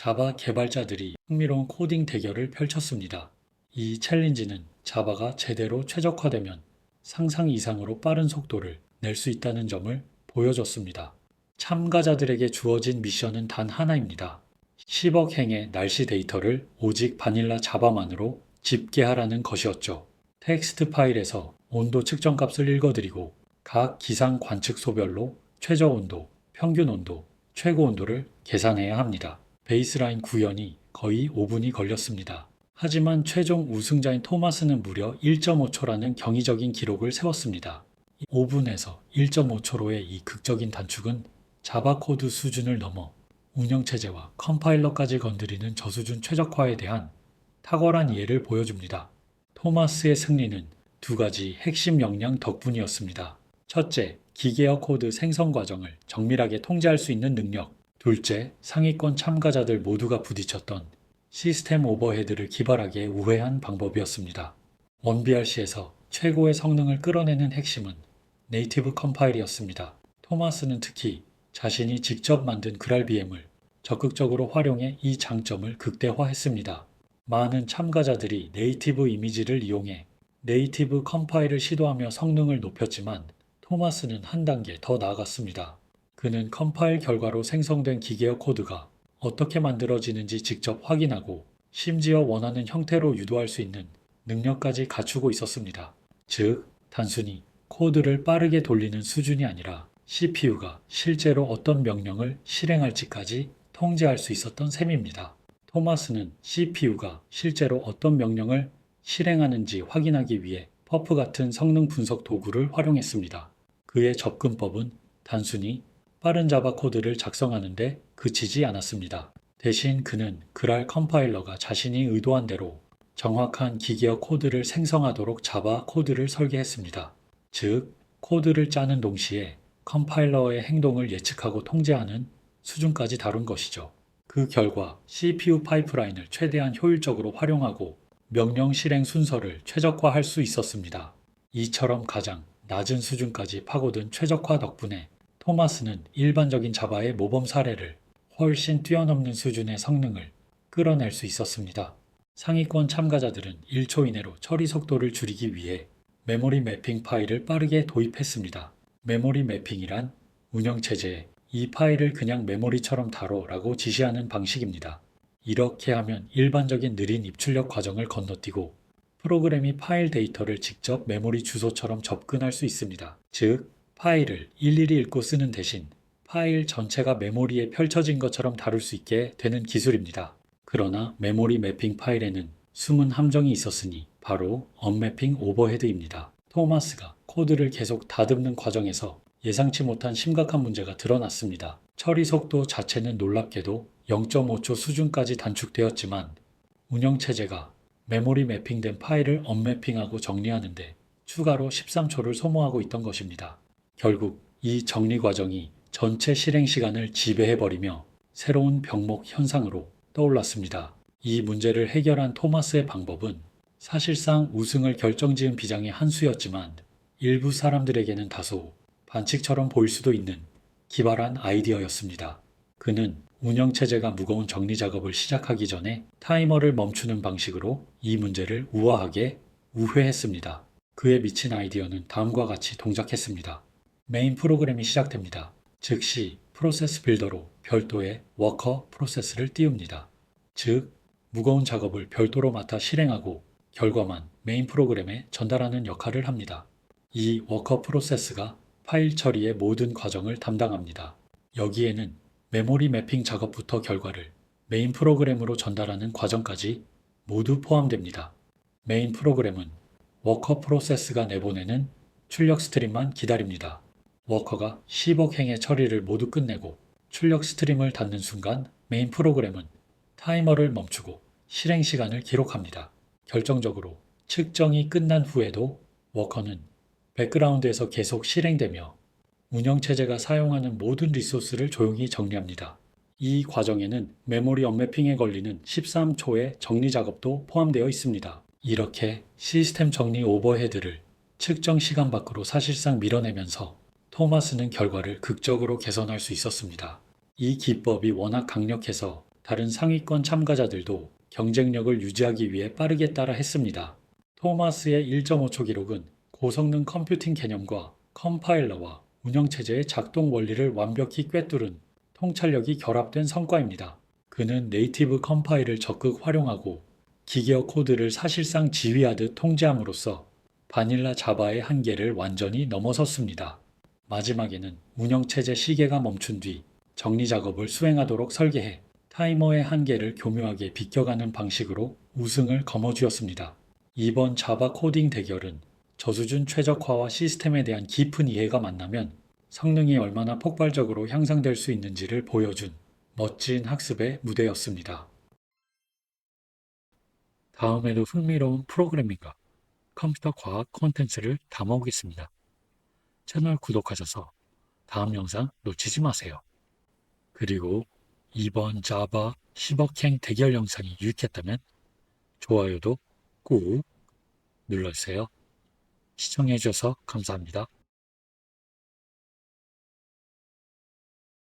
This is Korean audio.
자바 개발자들이 흥미로운 코딩 대결을 펼쳤습니다. 이 챌린지는 자바가 제대로 최적화되면 상상 이상으로 빠른 속도를 낼 수 있다는 점을 보여줬습니다. 참가자들에게 주어진 미션은 단 하나입니다. 10억 행의 날씨 데이터를 오직 바닐라 자바만으로 집계하라는 것이었죠. 텍스트 파일에서 온도 측정 값을 읽어드리고 각 기상 관측 소별로 최저 온도, 평균 온도, 최고 온도를 계산해야 합니다. 베이스라인 구현이 거의 5분이 걸렸습니다. 하지만 최종 우승자인 토마스는 무려 1.5초라는 경이적인 기록을 세웠습니다. 5분에서 1.5초로의 이 극적인 단축은 자바 코드 수준을 넘어 운영체제와 컴파일러까지 건드리는 저수준 최적화에 대한 탁월한 이해를 보여줍니다. 토마스의 승리는 두 가지 핵심 역량 덕분이었습니다. 첫째, 기계어 코드 생성 과정을 정밀하게 통제할 수 있는 능력. 둘째, 상위권 참가자들 모두가 부딪혔던 시스템 오버헤드를 기발하게 우회한 방법이었습니다. 원BRC에서 최고의 성능을 끌어내는 핵심은 네이티브 컴파일이었습니다. 토마스는 특히 자신이 직접 만든 그랄비엠을 적극적으로 활용해 이 장점을 극대화했습니다. 많은 참가자들이 네이티브 이미지를 이용해 네이티브 컴파일을 시도하며 성능을 높였지만 토마스는 한 단계 더 나아갔습니다. 그는 컴파일 결과로 생성된 기계어 코드가 어떻게 만들어지는지 직접 확인하고 심지어 원하는 형태로 유도할 수 있는 능력까지 갖추고 있었습니다. 즉, 단순히 코드를 빠르게 돌리는 수준이 아니라 CPU가 실제로 어떤 명령을 실행할지까지 통제할 수 있었던 셈입니다. 토마스는 CPU가 실제로 어떤 명령을 실행하는지 확인하기 위해 퍼프 같은 성능 분석 도구를 활용했습니다. 그의 접근법은 단순히 빠른 자바 코드를 작성하는데 그치지 않았습니다. 대신 그는 그랄 컴파일러가 자신이 의도한 대로 정확한 기계어 코드를 생성하도록 자바 코드를 설계했습니다. 즉, 코드를 짜는 동시에 컴파일러의 행동을 예측하고 통제하는 수준까지 다룬 것이죠. 그 결과 CPU 파이프라인을 최대한 효율적으로 활용하고 명령 실행 순서를 최적화할 수 있었습니다. 이처럼 가장 낮은 수준까지 파고든 최적화 덕분에 토마스는 일반적인 자바의 모범 사례를 훨씬 뛰어넘는 수준의 성능을 끌어낼 수 있었습니다. 상위권 참가자들은 1초 이내로 처리 속도를 줄이기 위해 메모리 매핑 파일을 빠르게 도입했습니다. 메모리 매핑이란 운영체제에 이 파일을 그냥 메모리처럼 다뤄 라고 지시하는 방식입니다. 이렇게 하면 일반적인 느린 입출력 과정을 건너뛰고 프로그램이 파일 데이터를 직접 메모리 주소처럼 접근할 수 있습니다. 즉, 파일을 일일이 읽고 쓰는 대신 파일 전체가 메모리에 펼쳐진 것처럼 다룰 수 있게 되는 기술입니다. 그러나 메모리 매핑 파일에는 숨은 함정이 있었으니 바로 언매핑 오버헤드입니다. 토마스가 코드를 계속 다듬는 과정에서 예상치 못한 심각한 문제가 드러났습니다. 처리 속도 자체는 놀랍게도 0.5초 수준까지 단축되었지만 운영체제가 메모리 매핑된 파일을 언매핑하고 정리하는데 추가로 13초를 소모하고 있던 것입니다. 결국 이 정리 과정이 전체 실행 시간을 지배해버리며 새로운 병목 현상으로 떠올랐습니다. 이 문제를 해결한 토마스의 방법은 사실상 우승을 결정지은 비장의 한 수였지만 일부 사람들에게는 다소 반칙처럼 보일 수도 있는 기발한 아이디어였습니다. 그는 운영체제가 무거운 정리 작업을 시작하기 전에 타이머를 멈추는 방식으로 이 문제를 우아하게 우회했습니다. 그의 미친 아이디어는 다음과 같이 동작했습니다. 메인 프로그램이 시작됩니다. 즉시 프로세스 빌더로 별도의 워커 프로세스를 띄웁니다. 즉, 무거운 작업을 별도로 맡아 실행하고 결과만 메인 프로그램에 전달하는 역할을 합니다. 이 워커 프로세스가 파일 처리의 모든 과정을 담당합니다. 여기에는 메모리 매핑 작업부터 결과를 메인 프로그램으로 전달하는 과정까지 모두 포함됩니다. 메인 프로그램은 워커 프로세스가 내보내는 출력 스트림만 기다립니다. 워커가 10억 행의 처리를 모두 끝내고 출력 스트림을 닫는 순간 메인 프로그램은 타이머를 멈추고 실행 시간을 기록합니다. 결정적으로 측정이 끝난 후에도 워커는 백그라운드에서 계속 실행되며 운영체제가 사용하는 모든 리소스를 조용히 정리합니다. 이 과정에는 메모리 언매핑에 걸리는 13초의 정리 작업도 포함되어 있습니다. 이렇게 시스템 정리 오버헤드를 측정 시간 밖으로 사실상 밀어내면서 토마스는 결과를 극적으로 개선할 수 있었습니다. 이 기법이 워낙 강력해서 다른 상위권 참가자들도 경쟁력을 유지하기 위해 빠르게 따라 했습니다. 토마스의 1.5초 기록은 고성능 컴퓨팅 개념과 컴파일러와 운영체제의 작동 원리를 완벽히 꿰뚫은 통찰력이 결합된 성과입니다. 그는 네이티브 컴파일을 적극 활용하고 기계어 코드를 사실상 지휘하듯 통제함으로써 바닐라 자바의 한계를 완전히 넘어섰습니다. 마지막에는 운영체제 시계가 멈춘 뒤 정리 작업을 수행하도록 설계해 타이머의 한계를 교묘하게 비껴가는 방식으로 우승을 거머쥐었습니다. 이번 자바 코딩 대결은 저수준 최적화와 시스템에 대한 깊은 이해가 만나면 성능이 얼마나 폭발적으로 향상될 수 있는지를 보여준 멋진 학습의 무대였습니다. 다음에도 흥미로운 프로그래밍과 컴퓨터 과학 콘텐츠를 담아오겠습니다. 채널 구독하셔서 다음 영상 놓치지 마세요. 그리고 이번 자바 10억행 대결 영상이 유익했다면 좋아요도 꾹 눌러주세요. 시청해주셔서 감사합니다.